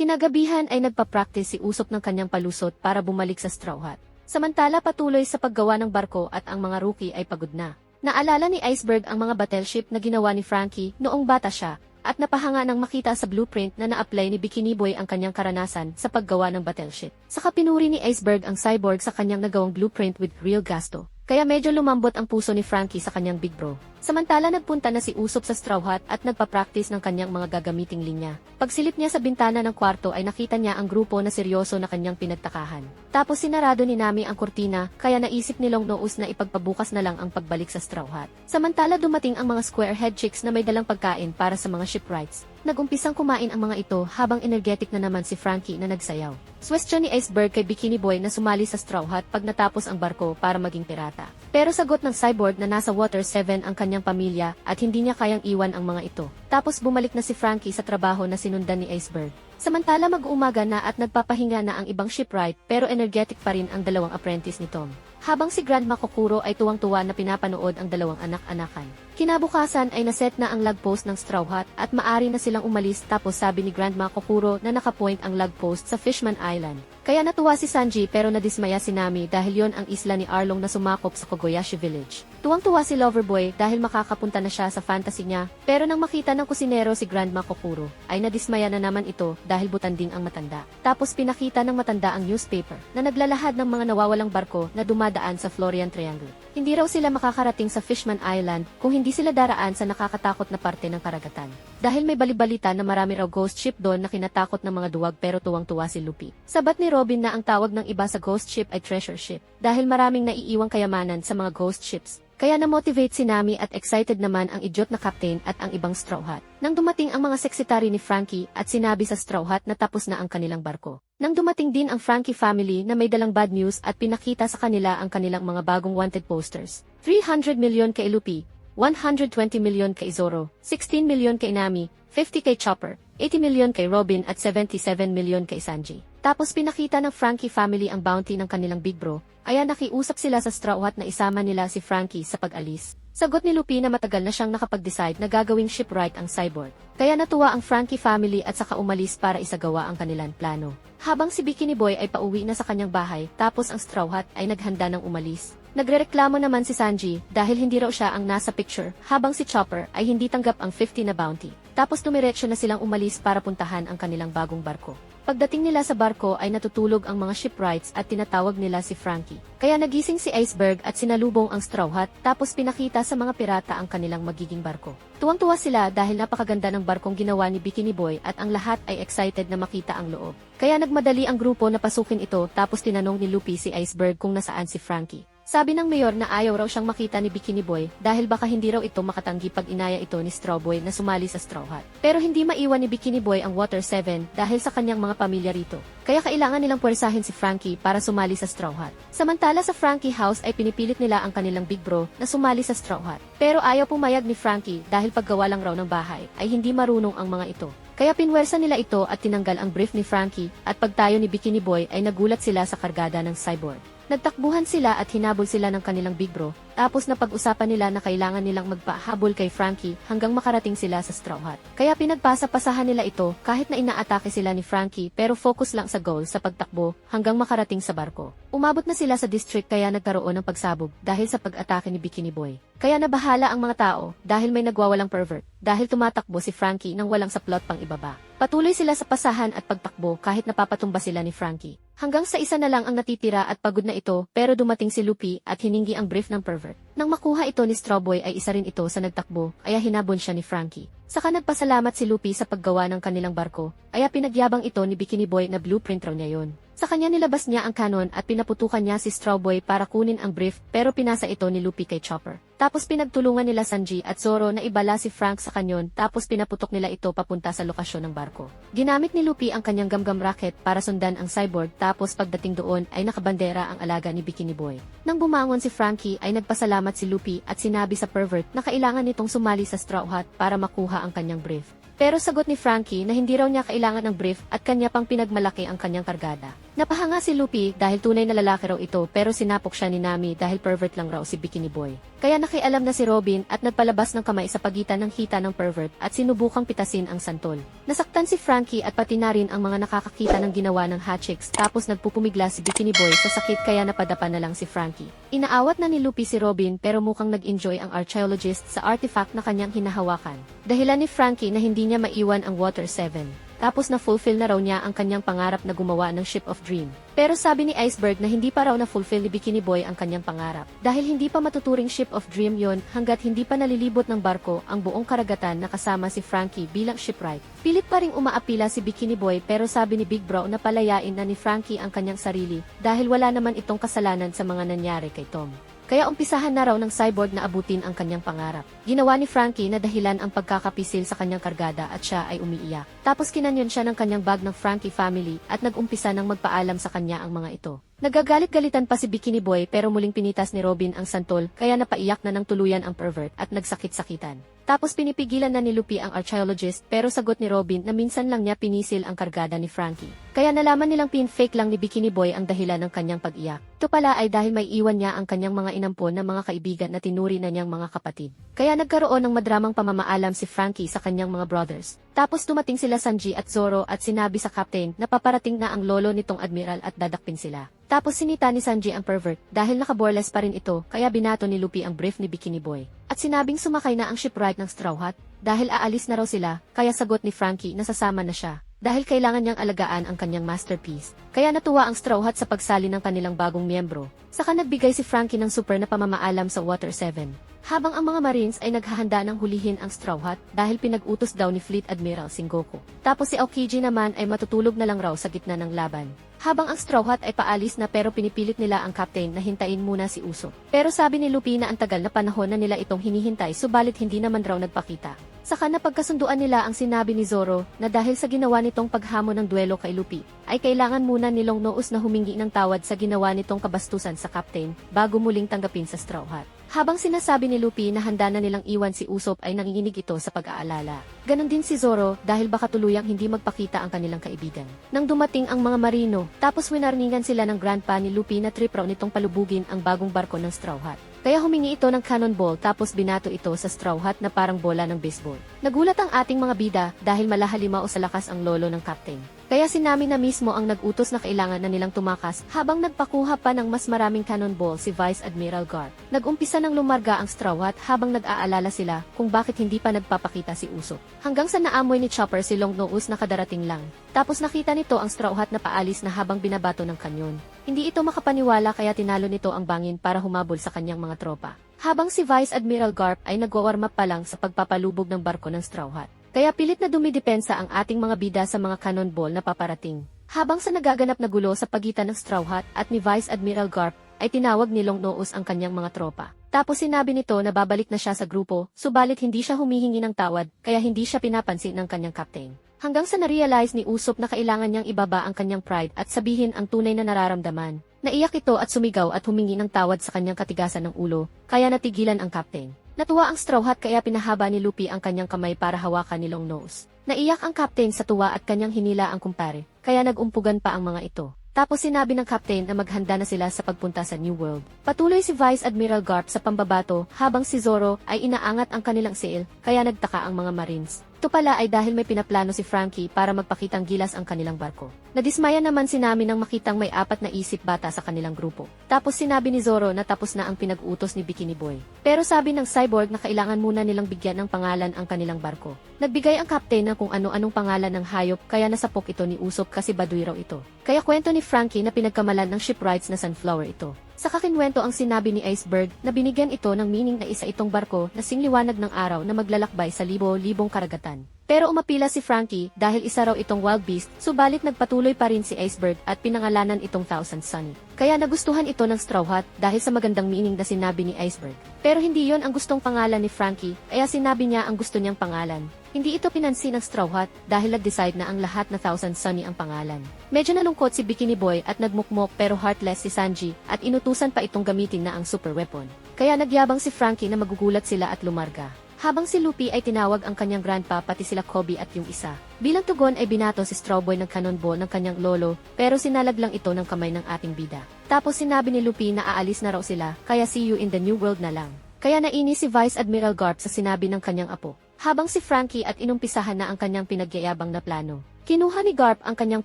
Kinagabihan ay nagpa-practice si Usop ng kanyang palusot para bumalik sa Straw Hat. Samantala patuloy sa paggawa ng barko at ang mga rookie ay pagod na. Naalala ni Iceberg ang mga battleship na ginawa ni Frankie noong bata siya at napahanga nang makita sa blueprint na na-apply ni Bikini Boy ang kanyang karanasan sa paggawa ng battleship. Saka pinuri ni Iceberg ang cyborg sa kanyang nagawang blueprint with real gasto. Kaya medyo lumambot ang puso ni Frankie sa kanyang big bro. Samantala nagpunta na si Usop sa Straw Hat at nagpa-practice ng kanyang mga gagamiting linya. Pagsilip niya sa bintana ng kwarto ay nakita niya ang grupo na seryoso na kanyang pinagtakahan. Tapos sinarado ni Nami ang kurtina kaya naisip ni Long Noos na ipagpabukas na lang ang pagbalik sa Straw Hat. Samantala dumating ang mga squarehead chicks na may dalang pagkain para sa mga shipwrights. Nagumpisang kumain ang mga ito habang energetic na naman si Frankie na nagsayaw. Swestyon ni Iceberg kay Bikini Boy na sumali sa Straw Hat pag natapos ang barko para maging pirata. Pero sagot ng cyborg na nasa Water 7 ang kanyang pamilya at hindi niya kayang iwan ang mga ito. Tapos bumalik na si Frankie sa trabaho na sinundan ni Iceberg. Samantala mag-uumaga na at nagpapahinga na ang ibang shipwright pero energetic pa rin ang dalawang apprentice ni Tom. Habang si Grandma Kokuro ay tuwang-tuwa na pinapanood ang dalawang anak-anakan. Kinabukasan ay naset na ang lag post ng Straw Hat at maari na silang umalis tapos sabi ni Grandma Kokuro na nakapoint ang lag post sa Fishman Island. Kaya natuwa si Sanji pero nadismaya si Nami dahil yon ang isla ni Arlong na sumakop sa Kogoyashi Village. Tuwang-tuwa si Loverboy dahil makakapunta na siya sa fantasy niya pero nang makita ng kusinero si Grandma Kokuro ay nadismaya na naman ito dahil butanding ang matanda. Tapos pinakita ng matanda ang newspaper na naglalahad ng mga nawawalang barko na dumadaan sa Florian Triangle. Hindi raw sila makakarating sa Fishman Island kung hindi sila daraan sa nakakatakot na parte ng karagatan. Dahil may balibalita na marami raw ghost ship doon na kinatakot ng mga duwag pero tuwang-tuwa si Lupi. Sabat ni Robin na ang tawag ng iba sa ghost ship ay treasure ship dahil maraming naiiwang kayamanan sa mga ghost ships. Kaya na-motivate si Nami at excited naman ang idiot na captain at ang ibang Straw Hat. Nang dumating ang mga sekretary ni Frankie at sinabi sa Straw Hat na tapos na ang kanilang barko. Nang dumating din ang Frankie family na may dalang bad news at pinakita sa kanila ang kanilang mga bagong wanted posters. 300 million kay Lupi, 120 million kay Zoro, 16 million kay Nami, 50 kay Chopper, 80 million kay Robin at 77 million kay Sanji. Tapos pinakita ng Frankie family ang bounty ng kanilang big bro, kaya nakiusap sila sa Straw Hat na isama nila si Frankie sa pag-alis. Sagot ni Lupi na matagal na siyang nakapag-decide na gagawing shipwright ang cyborg. Kaya natuwa ang Frankie family at saka umalis para isagawa ang kanilang plano. Habang si Bikini Boy ay pauwi na sa kanyang bahay tapos ang Straw Hat ay naghanda ng umalis. Nagrereklamo naman si Sanji dahil hindi raw siya ang nasa picture habang si Chopper ay hindi tanggap ang 50 na bounty. Tapos tumiretso na silang umalis para puntahan ang kanilang bagong barko. Pagdating nila sa barko ay natutulog ang mga shipwrights at tinatawag nila si Frankie. Kaya nagising si Iceberg at sinalubong ang Straw Hat tapos pinakita sa mga pirata ang kanilang magiging barko. Tuwang-tuwa sila dahil napakaganda ng barkong ginawa ni Bikini Boy at ang lahat ay excited na makita ang loob. Kaya nagmadali ang grupo na pasukin ito tapos tinanong ni Lupi si Iceberg kung nasaan si Frankie. Sabi ng mayor na ayaw raw siyang makita ni Bikini Boy dahil baka hindi raw ito makatanggi pag inaya ito ni Straw Boy na sumali sa Straw Hat. Pero hindi maiwan ni Bikini Boy ang Water 7 dahil sa kanyang mga pamilya rito. Kaya kailangan nilang puwersahin si Frankie para sumali sa Straw Hat. Samantala sa Frankie House ay pinipilit nila ang kanilang big bro na sumali sa Straw Hat. Pero ayaw pumayag ni Frankie dahil paggawa lang raw ng bahay ay hindi marunong ang mga ito. Kaya pinwersa nila ito at tinanggal ang brief ni Frankie at pagtayo ni Bikini Boy ay nagulat sila sa kargada ng cyborg. Nagtakbuhan sila at hinabol sila ng kanilang big bro, tapos napag-usapan nila na kailangan nilang magpahabol kay Frankie hanggang makarating sila sa Straw Hat. Kaya pinagpasa-pasahan nila ito kahit na inaatake sila ni Frankie pero focus lang sa goal sa pagtakbo hanggang makarating sa barko. Umabot na sila sa district kaya nagkaroon ng pagsabog dahil sa pag-atake ni Bikini Boy. Kaya nabahala ang mga tao dahil may nagwawalang pervert dahil tumatakbo si Frankie nang walang saplot pang ibaba. Patuloy sila sa pasahan at pagtakbo kahit napapatumba sila ni Frankie. Hanggang sa isa na lang ang natitira at pagod na ito pero dumating si Lupi at hiningi ang brief ng pervert. Nang makuha ito ni Strawboy ay isa rin ito sa nagtakbo kaya hinabon siya ni Frankie. Saka nagpasalamat si Lupi sa paggawa ng kanilang barko, kaya pinagyabang ito ni Bikini Boy na blueprint raw niya yon. Sa kanya nilabas niya ang kanon at pinaputukan niya si Strawboy para kunin ang brief pero pinasa ito ni Lupi kay Chopper. Tapos pinagtulungan nila Sanji at Zoro na ibala si Frank sa kanyon tapos pinaputok nila ito papunta sa lokasyon ng barko. Ginamit ni Lupi ang kanyang gamgam rocket para sundan ang cyborg tapos pagdating doon ay nakabandera ang alaga ni Bikini Boy. Nang bumangon si Frankie ay nagpasalamat si Lupi at sinabi sa pervert na kailangan nitong sumali sa Straw Hat para makuha ang kanyang brief. Pero sagot ni Frankie na hindi raw niya kailangan ng brief at kanya pang pinagmalaki ang kanyang kargada. Napahanga si Lupi dahil tunay na lalaki raw ito pero sinapok siya ni Nami dahil pervert lang raw si Bikini Boy. Kaya nakialam na si Robin at nagpalabas ng kamay sa pagitan ng hita ng pervert at sinubukang pitasin ang santol. Nasaktan si Frankie at pati na rin ang mga nakakakita ng ginawa ng hatchicks tapos nagpupumigla si Bikini Boy sa sakit kaya napadapa na lang si Frankie. Inaawat na ni Lupi si Robin pero mukhang nag-enjoy ang archaeologist sa artifact na kanyang hinahawakan. Dahilan ni Frankie na hindi niya maiwan ang Water 7. Tapos na-fulfill na raw niya ang kanyang pangarap na gumawa ng Ship of Dream. Pero sabi ni Iceberg na hindi pa raw na-fulfill ni Bikini Boy ang kanyang pangarap. Dahil hindi pa matuturing Ship of Dream yon hanggat hindi pa nalilibot ng barko ang buong karagatan na kasama si Frankie bilang shipwright. Pilit pa ring umaapila si Bikini Boy pero sabi ni Big Bro na palayain na ni Frankie ang kanyang sarili dahil wala naman itong kasalanan sa mga nangyari kay Tom. Kaya umpisahan na raw ng cyborg na abutin ang kanyang pangarap. Ginawa ni Frankie na dahilan ang pagkakapisil sa kanyang kargada at siya ay umiiyak. Tapos kinanyon siya ng kanyang bag ng Frankie family at nagumpisa ng magpaalam sa kanya ang mga ito. Nagagalit-galitan pa si Bikini Boy pero muling pinitas ni Robin ang santol kaya napaiyak na ng tuluyan ang pervert at nagsakit-sakitan. Tapos pinipigilan na ni Lupi ang archaeologist pero sagot ni Robin na minsan lang niya pinisil ang kargada ni Frankie. Kaya nalaman nilang pin-fake lang ni Bikini Boy ang dahilan ng kanyang pag-iyak. Ito pala ay dahil may iwan niya ang kanyang mga inampon na mga kaibigan na tinuri na niyang mga kapatid. Kaya nagkaroon ng madramang pamamaalam si Frankie sa kanyang mga brothers. Tapos dumating sila Sanji at Zoro at sinabi sa captain na paparating na ang lolo nitong admiral at dadakpin sila. Tapos sinita ni Sanji ang pervert dahil nakaboreless pa rin ito kaya binato ni Lupi ang brief ni Bikini Boy. At sinabing sumakay na ang shipwright ng Straw Hat dahil aalis na raw sila kaya sagot ni Frankie na sasama na siya dahil kailangan niyang alagaan ang kanyang masterpiece. Kaya natuwa ang Straw Hat sa pagsali ng kanilang bagong miyembro. Saka nagbigay si Frankie ng super na pamamaalam sa Water 7. Habang ang mga Marines ay naghahanda ng hulihin ang Straw Hat dahil pinag-utos daw ni Fleet Admiral Sengoku. Tapos si Aokiji naman ay matutulog na lang raw sa gitna ng laban. Habang ang Straw Hat ay paalis na pero pinipilit nila ang captain na hintayin muna si Usopp. Pero sabi ni Luffy na ang tagal na panahon na nila itong hinihintay subalit hindi naman raw nagpakita. Saka napagkasunduan nila ang sinabi ni Zoro na dahil sa ginawa nitong paghamon ng duelo kay Luffy, ay kailangan muna nilong noos na humingi ng tawad sa ginawa nitong kabastusan sa captain bago muling tanggapin sa Straw Hat. Habang sinasabi ni Luffy na handa na nilang iwan si Usopp ay nanginginig ito sa pag-aalala. Ganon din si Zoro dahil baka tuluyang hindi magpakita ang kanilang kaibigan. Nang dumating ang mga marino, tapos winarningan sila ng grandpa ni Luffy na trip raw nitong palubugin ang bagong barko ng Straw Hat. Kaya humingi ito ng cannonball tapos binato ito sa straw hat na parang bola ng baseball. Nagulat ang ating mga bida dahil malahalima o sa lakas ang lolo ng captain. Kaya si Nami na mismo ang nag-utos na kailangan na nilang tumakas habang nagpakuha pa ng mas maraming cannonball si Vice Admiral Garp. Nag-umpisa ng lumarga ang straw hat habang nag-aalala sila kung bakit hindi pa nagpapakita si Usopp. Hanggang sa naamoy ni Chopper si Long Nose na kadarating lang. Tapos nakita nito ang straw hat na paalis na habang binabato ng kanyon. Hindi ito makapaniwala kaya tinalo nito ang bangin para humabol sa kanyang mga tropa. Habang si Vice Admiral Garp ay nagwawarm pa lang sa pagpapalubog ng barko ng Straw Hat. Kaya pilit na dumidepensa ang ating mga bida sa mga cannonball na paparating. Habang sa nagaganap na gulo sa pagitan ng Straw Hat at ni Vice Admiral Garp, ay tinawag ni Long Noos ang kanyang mga tropa. Tapos sinabi nito na babalik na siya sa grupo, subalit hindi siya humihingi ng tawad, kaya hindi siya pinapansin ng kanyang captain. Hanggang sa na-realize ni Usopp na kailangan niyang ibaba ang kanyang pride at sabihin ang tunay na nararamdaman. Naiyak ito at sumigaw at humingi ng tawad sa kanyang katigasan ng ulo, kaya natigilan ang captain. Natuwa ang Straw Hat kaya pinahaba ni Luffy ang kanyang kamay para hawakan ni Long Nose. Naiyak ang captain sa tuwa at kanyang hinila ang kumpare, kaya nagumpugan pa ang mga ito. Tapos sinabi ng captain na maghanda na sila sa pagpunta sa New World. Patuloy si Vice Admiral Garp sa pambabato habang si Zoro ay inaangat ang kanilang sail, kaya nagtaka ang mga Marines. Ito pala ay dahil may pinaplano si Frankie para magpakitang gilas ang kanilang barko. Nadismaya naman si Nami nang makitang may apat na isip bata sa kanilang grupo. Tapos sinabi ni Zoro na tapos na ang pinag-utos ni Bikini Boy. Pero sabi ng cyborg na kailangan muna nilang bigyan ng pangalan ang kanilang barko. Nagbigay ang captain ng kung ano-anong pangalan ng hayop kaya nasapok ito ni Usopp kasi baduy raw ito. Kaya kwento ni Frankie na pinagkamalan ng shipwrights na sunflower ito. Sa kakinwento ang sinabi ni Iceberg na binigyan ito ng meaning na isa itong barko na singliwanag ng araw na maglalakbay sa libo-libong karagatan. Pero umapila si Frankie dahil isa raw itong wild beast, subalit nagpatuloy pa rin si Iceberg at pinangalanan itong Thousand Sunny. Kaya nagustuhan ito ng Straw Hat dahil sa magandang meaning na sinabi ni Iceberg. Pero hindi yon ang gustong pangalan ni Frankie, kaya sinabi niya ang gusto niyang pangalan. Hindi ito pinansin ng Straw Hat dahil nag-decide na ang lahat na Thousand Sunny ang pangalan. Medyo nalungkot si Bikini Boy at nagmukmok pero heartless si Sanji at inutusan pa itong gamitin na ang super weapon. Kaya nagyabang si Frankie na magugulat sila at lumarga. Habang si Luffy ay tinawag ang kanyang grandpa pati sila Kobe at yung isa. Bilang tugon ay binato si Strawboy ng cannonball ng kanyang lolo pero sinalag lang ito ng kamay ng ating bida. Tapos sinabi ni Luffy na aalis na raw sila kaya see you in the new world na lang. Kaya nainis si Vice Admiral Garp sa sinabi ng kanyang apo. Habang si Frankie at inumpisahan na ang kanyang pinagyayabang na plano. Kinuha ni Garp ang kanyang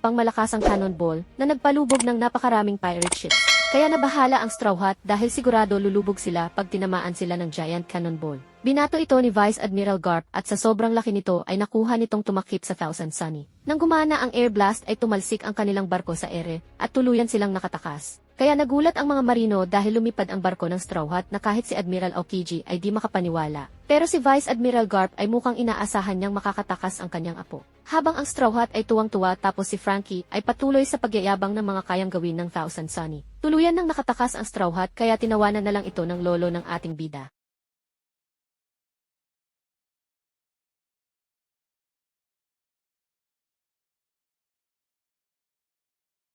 pangmalakasang cannonball na nagpalubog ng napakaraming pirate ships. Kaya nabahala ang Straw Hat dahil sigurado lulubog sila pag tinamaan sila ng giant cannonball. Binato ito ni Vice Admiral Garp at sa sobrang laki nito ay nakuha nitong tumakip sa Thousand Sunny. Nang gumana ang air blast ay tumalsik ang kanilang barko sa ere at tuluyan silang nakatakas. Kaya nagulat ang mga marino dahil lumipad ang barko ng Straw Hat na kahit si Admiral Aokiji ay di makapaniwala. Pero si Vice Admiral Garp ay mukhang inaasahan niyang makakatakas ang kanyang apo. Habang ang Straw Hat ay tuwang-tuwa tapos si Frankie ay patuloy sa pagyayabang ng mga kayang gawin ng Thousand Sunny. Tuluyan nang nakatakas ang Straw Hat kaya tinawanan na lang ito ng lolo ng ating bida.